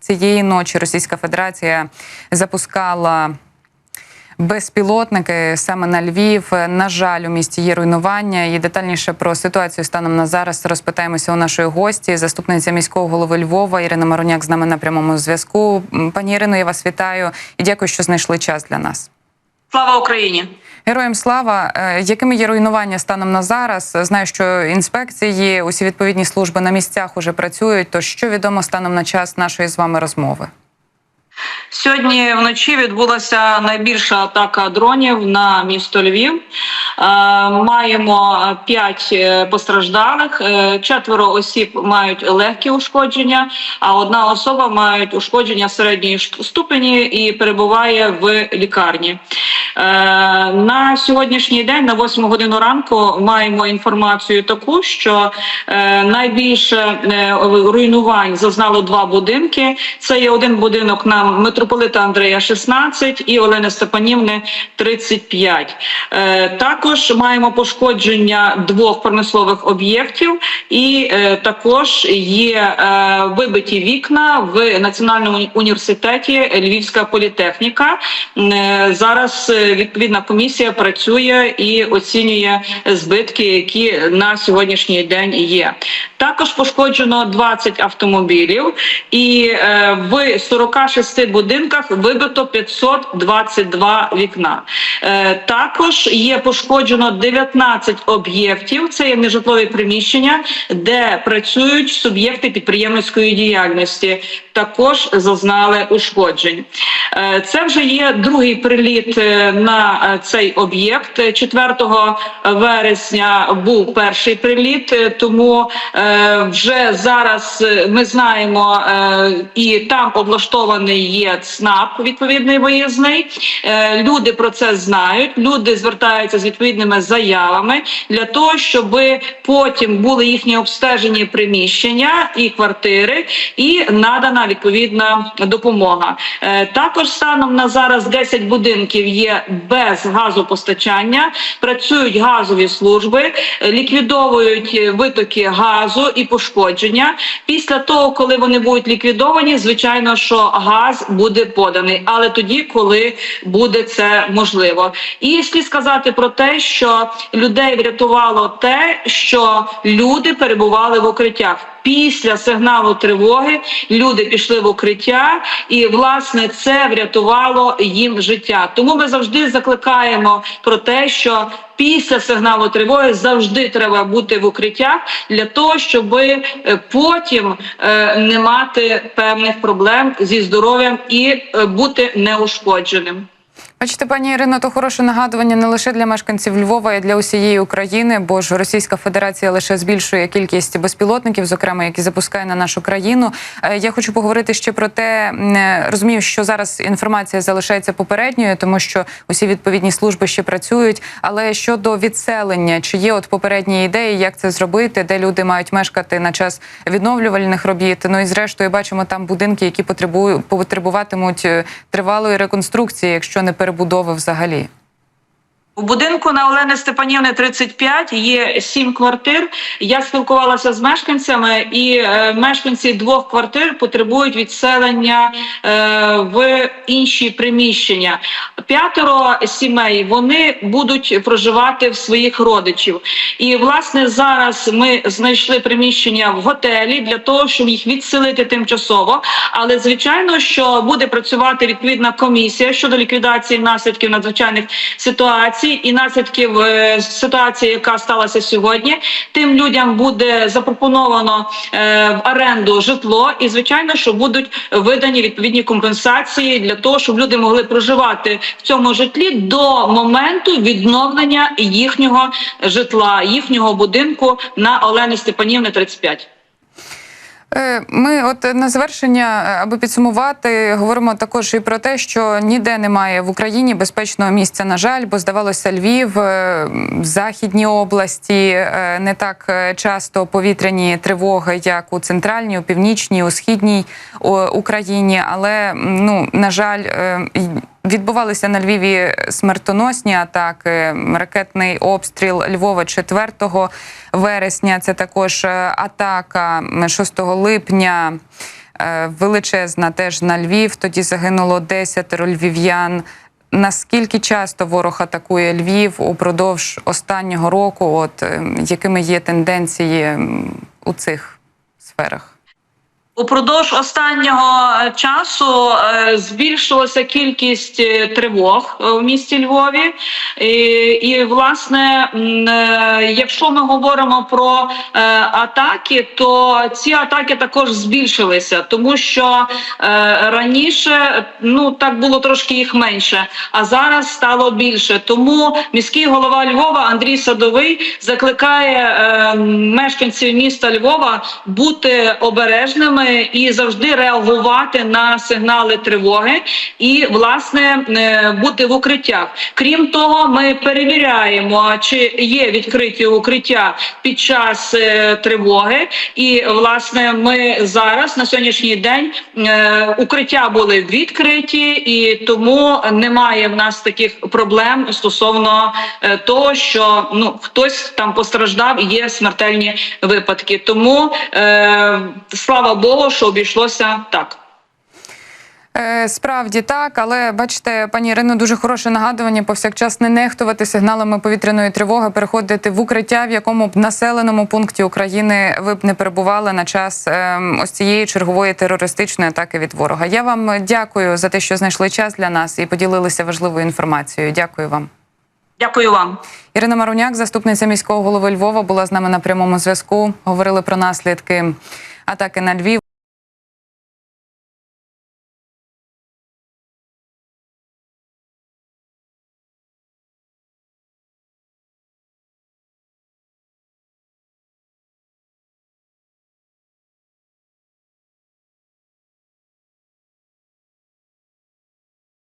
цієї ночі Російська Федерація запускала. Безпілотники саме на Львів. На жаль, у місті є руйнування. І детальніше про ситуацію станом на зараз розпитаємося у нашої гості, заступниця міського голови Львова Ірина Мароняк з нами на прямому зв'язку. Пані Ірино, я вас вітаю і дякую, що знайшли час для нас. Слава Україні! Героям слава, Е, якими є руйнування станом на зараз? Знаю, що інспекції, усі відповідні служби на місцях уже працюють. То що відомо станом на час нашої з вами розмови? Сьогодні вночі відбулася найбільша атака дронів на місто Львів. Е, Маємо п'ять е, постраждалих, е, четверо осіб мають легкі ушкодження, а одна особа має ушкодження середньої ступені і перебуває в лікарні. На сьогоднішній день, на 8 годину ранку, маємо інформацію таку, що найбільше руйнувань зазнало два будинки. Це є один будинок на митрополита Андрея 16 і Олени Степанівни 35. Е, Також маємо пошкодження двох промислових об'єктів, і е, також є е, вибиті вікна в Національному університеті Львівська політехніка. Зараз відповідна комісія працює і оцінює збитки, які на сьогоднішній день є. Також пошкоджено 20 автомобілів, і в 46 будинках вибито 522 вікна. Е, також є пошкоджено 19 об'єктів. Це є нежитлові приміщення, де працюють суб'єкти підприємницької діяльності. Також зазнали ушкоджень. Е, Це вже є другий приліт е, на цей об'єкт. 4 вересня був перший приліт, тому вже зараз ми знаємо, і там облаштований є ЦНАП, відповідний виїзний. Е, Люди про це знають. Люди звертаються з відповідними заявами для того, щоб потім були їхні обстежені приміщення і квартири, і надана відповідна допомога. Е, Також станом на зараз 10 будинків є без газопостачання, працюють газові служби, ліквідовують е, витоки газу і пошкодження. Після того, коли вони будуть ліквідовані, звичайно, що газ буде поданий, але тоді, коли буде це можливо. І слід сказати про те, що людей врятувало те, що люди перебували в укриттях. Після сигналу тривоги люди пішли в укриття, і власне це врятувало їм життя. Тому ми завжди закликаємо про те, що після сигналу тривоги завжди треба бути в укриттях для того, щоб потім е, не мати певних проблем зі здоров'ям і е, бути неушкодженим. Бачите, пані Ірино, то хороше нагадування не лише для мешканців Львова, а й для усієї України, бо ж Російська Федерація лише збільшує кількість безпілотників, зокрема, які запускає на нашу країну. Е, Я хочу поговорити ще про те, е, розумію, що зараз інформація залишається попередньою, тому що усі відповідні служби ще працюють. Але щодо відселення, чи є от попередні ідеї, як це зробити, де люди мають мешкати на час відновлювальних робіт? Ну і зрештою бачимо там будинки, які потребують потребуватимуть е, тривалої реконструкції, якщо не перебудови взагалі. У будинку на Олени Степанівни 35 є сім квартир. Я спілкувалася з мешканцями, і е, мешканці двох квартир потребують відселення е, в інші приміщення. П'ятеро сімей вони будуть проживати в своїх родичів. І власне зараз ми знайшли приміщення в готелі для того, щоб їх відселити тимчасово. Але звичайно, що буде працювати відповідна комісія щодо ліквідації наслідків надзвичайних ситуацій і наслідків е, ситуації, яка сталася сьогодні. Тим людям буде запропоновано е, в оренду житло, і звичайно, що будуть видані відповідні компенсації для того, щоб люди могли проживати в цьому житлі до моменту відновлення їхнього житла, їхнього будинку на Олени Степанівни 35. Е, Ми, от на завершення, е, аби підсумувати, говоримо також і про те, що ніде немає в Україні безпечного місця. На жаль, бо здавалося, Львів, е, західні області е, не так часто повітряні тривоги, як у центральній, у північній, у східній Україні. Але ну на жаль, Відбувалися на Львіві смертоносні атаки, ракетний обстріл Львова 4 вересня. Це також е, атака 6 липня. е, величезна теж на Львів. Тоді загинуло 10 львів'ян. Наскільки часто ворог атакує Львів упродовж останнього року? От е, якими є тенденції у цих сферах? Упродовж останнього е, часу е, збільшилася кількість е, тривог в місті Львові, і, і власне, якщо ми говоримо про атаки, то ці атаки також збільшилися, тому що раніше ну так було трошки їх менше, а зараз стало більше. Тому міський голова Львова Андрій Садовий закликає мешканців міста Львова бути обережними і завжди реагувати на сигнали тривоги і власне е, бути в укриттях. Крім того, ми перевіряємо, чи є відкриті укриття під час е, тривоги. І власне ми зараз на сьогоднішній день е, укриття були відкриті, і тому немає в нас таких проблем стосовно того, що ну хтось там постраждав і є смертельні випадки. Тому е, слава Богу, що обійшлося так. Е, Справді так, але бачите, пані Ірино, дуже хороше нагадування повсякчас не нехтувати сигналами повітряної тривоги, переходити в укриття, в якому б населеному пункті України ви б не перебували на час ем, ось цієї чергової терористичної атаки від ворога. Я вам дякую за те, що знайшли час для нас і поділилися важливою інформацією. Дякую вам. Дякую вам. Ірина Маруняк, заступниця міського голови Львова, була з нами на прямому зв'язку. Говорили про наслідки атаки на Львів.